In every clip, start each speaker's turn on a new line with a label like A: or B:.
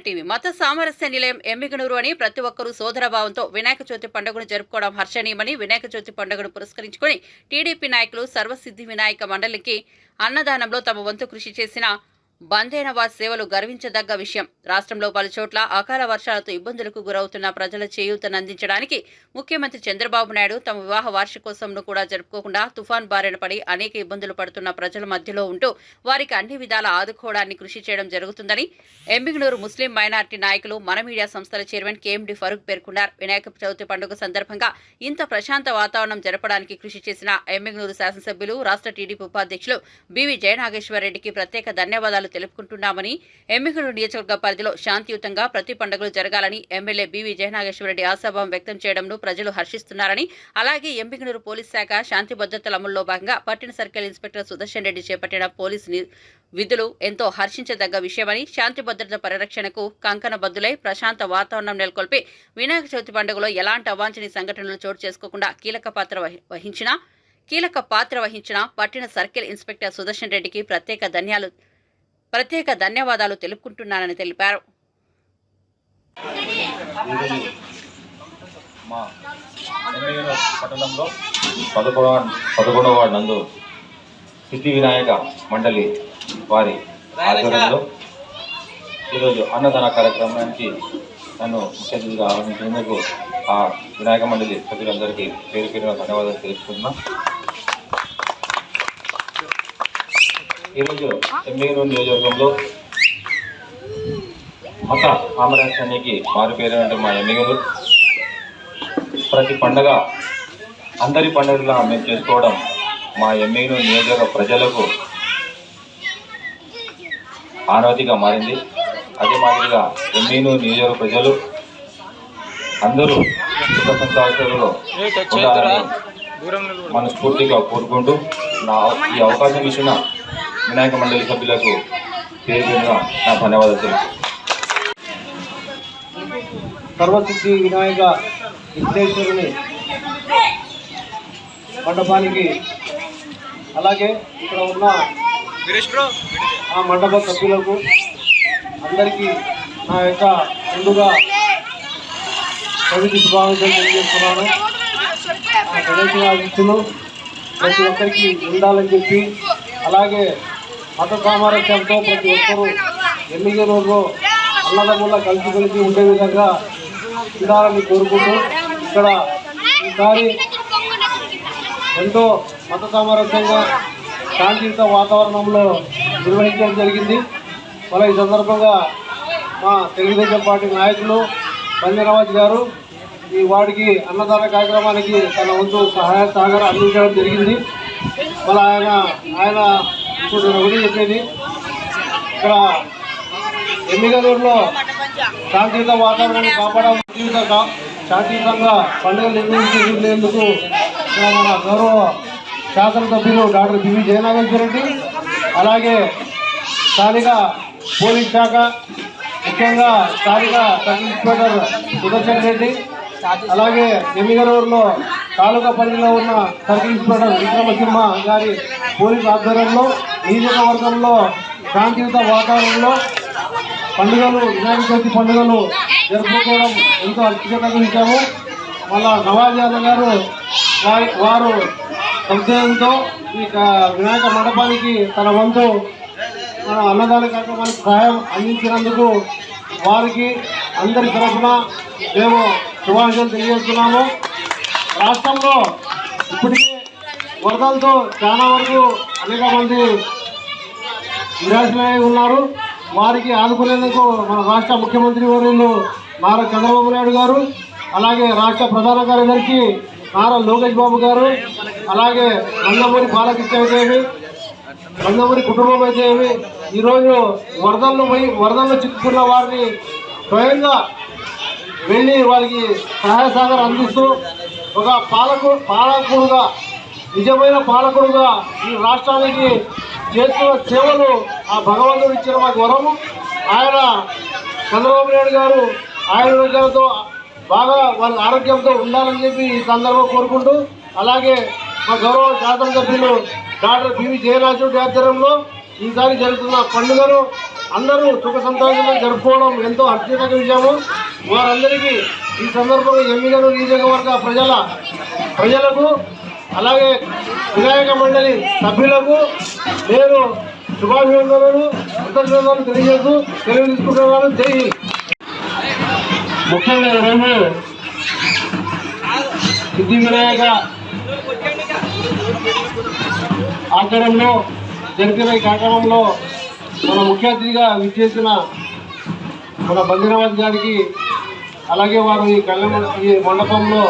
A: TV. మత సామరస్య నిలయం ఎమ్మిగనూరు అని ప్రతి ఒక్కరూ సోదరభావంతో వినాయక చవితి పండుగను జరుపుకోవడం హర్షణీయమని వినాయక చవితి పండుగను పురస్కరించుకుని టీడీపీ నాయకులు సర్వసిద్ధి వినాయక మండలికి అన్నదానంలో తమ వంతు కృషి చేసిన బందేనవాజ్ సేవలు గర్వించదగ్గ విషయం. రాష్ట్రంలో పలుచోట్ల అకాల వర్షాలతో ఇబ్బందులకు గురవుతున్న ప్రజల చేయూతను అందించడానికి ముఖ్యమంత్రి చంద్రబాబు నాయుడు తమ వివాహ వార్షికోత్సవంను కూడా జరుపుకోకుండా తుఫాన్ బారిన పడి అనేక ఇబ్బందులు పడుతున్న ప్రజల మధ్యలో ఉంటూ వారికి అన్ని విధాల ఆదుకోవడానికి కృషి చేయడం జరుగుతుందని ఎమ్మిగనూరు ముస్లిం మైనార్టీ నాయకులు మన మీడియా సంస్థల చైర్మన్ కేఎండి ఫరూక్ పేర్కొన్నారు. వినాయక చవితి పండుగ సందర్భంగా ఇంత ప్రశాంత వాతావరణం జరపడానికి కృషి చేసిన ఎమ్మిగనూరు శాసనసభ్యులు రాష్ట్ర టీడీపీ ఉపాధ్యక్షులు బివి జయనాగేశ్వర రెడ్డికి ప్రత్యేక ధన్యవాదాలు తెలుపుకుంటున్నామని ఎమ్మిగనూరు నియోజకవర్గ పరిధిలో శాంతియుతంగా ప్రతి పండుగలు జరగాలని ఎమ్మెల్యే బివి జయనాగేశ్వరరెడ్డి ఆశాభావం వ్యక్తం చేయడంను ప్రజలు హర్షిస్తున్నారని అలాగే ఎమ్మిగనూరు పోలీస్ శాఖ శాంతి భద్రతల అమల్లో భాగంగా పట్టిన సర్కిల్ ఇన్స్పెక్టర్ సుదర్శన్ రెడ్డి చేపట్టిన పోలీస్ విధులు ఎంతో హర్షించదగ్గ విషయమని శాంతి భద్రత పరిరక్షణకు కంకణ బద్దులై ప్రశాంత వాతావరణం నెలకొల్పి వినాయక చవితి పండుగలో ఎలాంటి అవాంఛనీయ సంఘటనలు చోటు చేసుకోకుండా కీలక పాత్ర వహించిన కీలక పాత్ర వహించిన పట్టిన సర్కిల్ ఇన్స్పెక్టర్ సుదర్శన్ రెడ్డికి ప్రత్యేక ధన్యాలు ప్రత్యేక ధన్యవాదాలు తెలుపుకుంటున్నానని తెలిపారు.
B: మా పట్టణంలో పదకొండవ పదకొండవ వార్డు నందు సిద్ధి వినాయక మండలి వారి ఆధ్వర్యంలో ఈరోజు అన్నదాన కార్యక్రమానికి నన్ను ముఖ్య అతిథిగా ఆహ్వానించినందుకు ఆ వినాయక మండలి సభ్యులందరికీ పేరు పేరున ధన్యవాదాలు తెలుసుకుంటున్నాను ఈరోజు ఎమ్మెల్యేలు నియోజకవర్గంలో మత సామరస్యానికి మారు పేరు మా ఎమ్మెగలు ప్రతి పండగ అందరి పండుగలా మేము చేసుకోవడం మా ఎమ్మెను నియోజక ప్రజలకు ఆనవతిగా మారింది. అదే మాదిరిగా ఎమ్మెను నియోజక ప్రజలు అందరూ సుఖ సంతోషాలలో ఉండాలని మనస్ఫూర్తిగా కోరుకుంటూ నా ఈ అవకాశం ఇచ్చిన వినాయక మండలి సభ్యులకు పేరు నా ధన్యవాదాలు తర్వాత
C: శ్రీ వినాయక విఘ్నేశ్వరుని మండపానికి అలాగే ఇక్కడ ఉన్న ఆ మండప సభ్యులకు అందరికీ నా యొక్క ముందుగా ప్రగతి శుభాకాంక్షలు తెలియజేస్తున్నాను. ఆ గణేష్ ఆశిస్తులు ప్రతి ఒక్కరికి ఉండాలని చెప్పి అలాగే మత సామరస్యంతో ప్రతి ఒక్కరూ ఎన్నికలలో అన్నదమ్ముల కలిసి కలిసి ఉండే విధంగా ఉండాలని కోరుకుంటూ ఇక్కడ ఈసారి ఎంతో మత సామరస్యంగా శాంతియుత వాతావరణంలో నిర్వహించడం జరిగింది. మళ్ళీ ఈ సందర్భంగా మా తెలుగుదేశం పార్టీ నాయకులు బంజనవాజ్ గారు ఈ వాడికి అన్నదాన కార్యక్రమానికి తన వంతు సహాయ సహకారం అందించడం జరిగింది. మళ్ళీ ఆయన ఆయన ఇప్పుడు ఒకటి చెప్పేది. ఇక్కడ ఎమ్మిగలూరులో శాంతియుత వాతావరణాన్ని కాపాడడం జీవితంగా శాంతియుతంగా పండుగలు నిర్వహించేందుకు మన గౌరవ శాసనసభ్యులు డాక్టర్ బివి జయనాగేశ్వర రెడ్డి అలాగే స్థానిక పోలీస్ శాఖ ముఖ్యంగా స్థానిక సబ్ ఇన్స్పెక్టర్ సుదర్శన్ రెడ్డి అలాగే ఎమ్మిగరూరులో తాలూకా పరిధిలో ఉన్న సబ్ ఇన్స్పెక్టర్ విక్రమసింహ గారి పోలీస్ ఆధ్వర్యంలో నియోజకవర్గంలో శాంతియుత వాతావరణంలో పండుగలు వినాయక చవితి పండుగలు జరుపుకోవడం ఎంతో అత్యున్నతమించాము మళ్ళా నవాజ్ యాదవ్ గారు వారి- వారు సంశయంతో ఈ వినాయక మండపానికి తన వంతు మన అన్నదాన కార్యక్రమానికి సహాయం అందించినందుకు వారికి అందరి తరఫున మేము శుభాకాంక్షలు తెలియజేస్తున్నాము. రాష్ట్రంలో ఇప్పటికీ వరదలతో చాలా వరకు అనేక మంది నిరాశమై ఉన్నారు. వారికి ఆదుకునేందుకు మన రాష్ట్ర ముఖ్యమంత్రి వర్యులు నారా చంద్రబాబు నాయుడు గారు అలాగే రాష్ట్ర ప్రధాన కార్యదర్శి నారా లోకేష్ బాబు గారు అలాగే నందమూరి బాలకృష్ణ అయితే నందమూరి కుటుంబం అయితే ఏమి ఈరోజు వరదల్లో పోయి వరదల్లో చిక్కుకున్న వారిని స్వయంగా వెళ్ళి వారికి సహాయ సహకారం అందిస్తూ ఒక పాలకు పాలకుడుగా నిజమైన పాలకుడుగా ఈ రాష్ట్రానికి చేస్తున్న సేవలు ఆ భగవంతుడు ఇచ్చిన మాకు వరము ఆయన చంద్రబాబు నాయుడు గారు ఆయుర్వేదాలతో బాగా వాళ్ళ ఆరోగ్యంతో ఉండాలని చెప్పి ఈ సందర్భం కోరుకుంటూ అలాగే మా గౌరవ శాసనసభ్యులు డాక్టర్ బివి జయరాజు ఆధ్వర్యంలో ఈసారి జరుగుతున్న పండుగను అందరూ సుఖ సంతోషంగా జరుపుకోవడం ఎంతో అత్యధిక విషయము వారందరికీ ఈ సందర్భంగా ఎమ్మిగను నియోజకవర్గ ప్రజల ప్రజలకు అలాగే వినాయక మండలి సభ్యులకు నేను శుభాభివందనలు కృతజ్ఞతలు తెలియజేస్తూ తెలియదీసుకుంటున్నాను జై ముఖ్యంగా ఈరోజు సిద్ధి వినాయక ఆచరణలో జరిగిన ఈ కార్యక్రమంలో మన ముఖ్య అతిథిగా విచ్చేసిన మన బందిరాబాద్ గారికి అలాగే వారు ఈ కళ్యాణ ఈ మండపంలో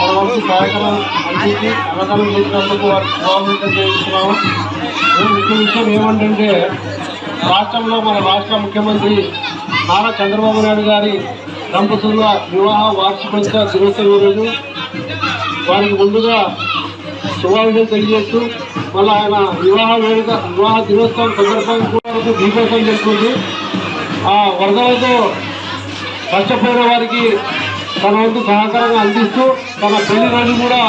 C: మన కార్యక్రమం సహాయకరం అందించి అన్నదానం చేసినందుకు వారికి శుభాభివృద్ధి చేస్తున్నాము. ముఖ్య విషయం ఏమంటే రాష్ట్రంలో మన రాష్ట్ర ముఖ్యమంత్రి నారా చంద్రబాబు నాయుడు గారి దంపతుల వివాహ వార్షికోత్సవ దినోత్సవం వారికి ముందుగా శుభాభిషేకం తెలియజేస్తూ మళ్ళీ ఆయన వివాహ వేడుక వివాహ దినోత్సవం సందర్భంగా వరకు దీపోత్సవం జరుగుతుంది ఆ వరదలతో కష్టపోయిన వారికి తన వంతు సహకారంగా అందిస్తూ తన పెళ్ళి రోజు కూడా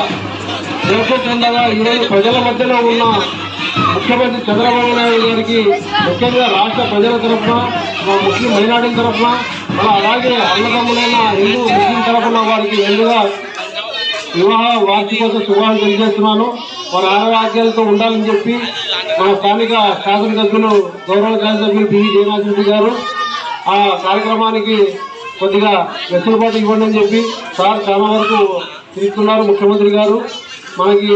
C: జరపకుండా ఈరోజు ప్రజల మధ్యలో ఉన్న ముఖ్యమంత్రి చంద్రబాబు నాయుడు గారికి ముఖ్యంగా రాష్ట్ర ప్రజల తరఫున మా ముస్లిం మైనార్టీల తరఫున అలా అలాగే అన్నదమ్ములైన హిందూ ముస్లిం తరఫున వారికి ముందుగా వివాహ వార్షికోత్సవ శుభాలు తెలియజేస్తున్నాను. వారి ఆరోగ్యాలతో ఉండాలని చెప్పి మన స్థానిక శాసనసభ్యులు గౌరవ శాసనసభ్యులు పివి జయనాథరెడ్డి గారు ఆ కార్యక్రమానికి కొద్దిగా వెసులుబాటు ఇవ్వండి అని చెప్పి సార్ చాలా వరకు తీసుకున్నారు ముఖ్యమంత్రి గారు. మనకి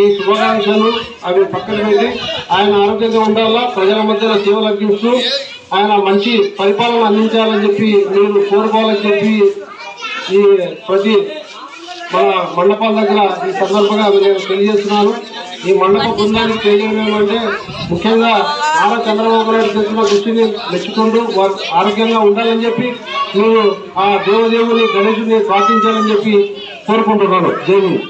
C: ఈ శుభాకాంక్షలు అవి పక్కన పెట్టి ఆయన ఆరోగ్యంగా ఉండాలా ప్రజల మధ్యన సేవలు అందిస్తూ ఆయన మంచి పరిపాలన అందించాలని చెప్పి మీరు కోరుకోవాలని చెప్పి ఈ ప్రతి మన మండపాల దగ్గర ఈ సందర్భంగా నేను తెలియజేస్తున్నాను. ఈ మండప బృందానికి తెలియజేయమంటే ముఖ్యంగా నారా చంద్రబాబు నాయుడు చేసిన దృష్టిని మెచ్చుకుంటూ వారు ఆరోగ్యంగా ఉండాలని చెప్పి నేను ఆ దేవదేవుని గణేశుని ప్రార్థించాలని చెప్పి కోరుకుంటున్నాను దేవుని